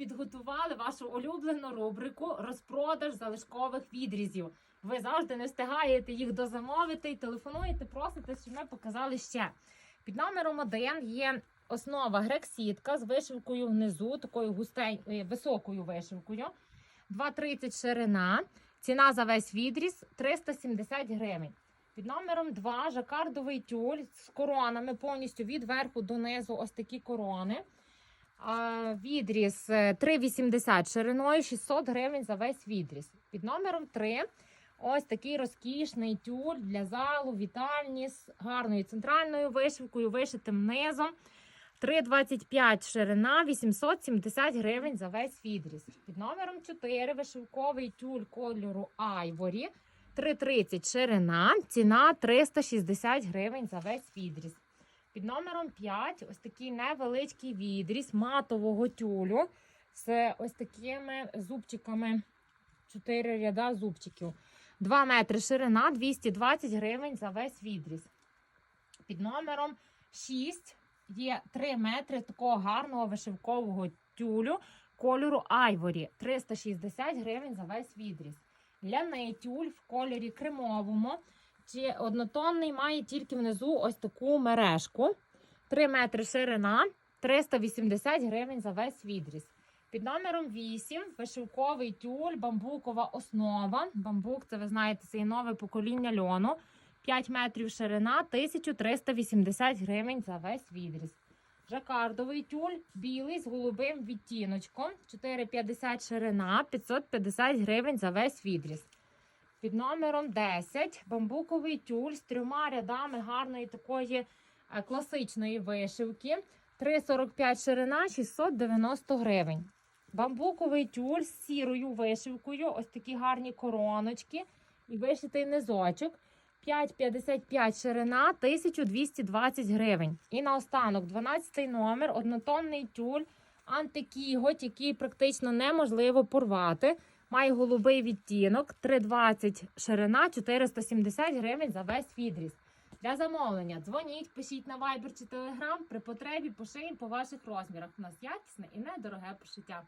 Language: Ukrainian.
підготували вашу улюблену рубрику розпродаж залишкових відрізів. Ви завжди не встигаєте їх дозамовити телефонуєте, просите, щоб ми показали ще. Під номером один є основа грексітка з вишивкою внизу, такою густень, е, високою вишивкою. 2,30 ширина. Ціна за весь відріз 370 гривень. Під номером 2 жакардовий тюль з коронами повністю від верху до низу ось такі корони. Відріз е, 3,80 шириною 600 гривень за весь відріз. Під номером 3 ось такий розкішний тюль для залу, вітальні з гарною центральною вишивкою, вишитим низом. 3,25 ширина, 870 гривень за весь відріз. Під номером 4 вишивковий тюль кольору Айворі. 3,30 ширина, ціна 360 гривень за весь відріз. Під номером 5 ось такий невеличкий відріз матового тюлю з ось такими зубчиками, 4 ряда зубчиків. 2 метри ширина, 220 гривень за весь відріз. Під номером 6 є 3 метри такого гарного вишивкового тюлю кольору Айворі. 360 гривень за весь відріз. Ляний тюль в кольорі кремовому. Чи однотонний має тільки внизу ось таку мережку. 3 метри ширина, 380 гривень за весь відріз. Під номером 8 вишивковий тюль, бамбукова основа. Бамбук, це ви знаєте, це є нове покоління льону. 5 метрів ширина, 1380 гривень за весь відріз. Жакардовий тюль білий з голубим відтіночком. 4,50 ширина, 550 гривень за весь відріз. Під номером 10 бамбуковий тюль з трьома рядами гарної такої е, класичної вишивки. 3,45 ширина, 690 гривень. Бамбуковий тюль з сірою вишивкою, ось такі гарні короночки і вишитий низочок. 5,55 ширина, 1220 гривень. І наостанок 12 номер, однотонний тюль антикіготь, який практично неможливо порвати. Має голубий відтінок, 3,20 ширина, 470 гривень за весь відріз. Для замовлення дзвоніть, пишіть на Viber чи Telegram. При потребі пошиємо по ваших розмірах. У нас якісне і недороге пошиття.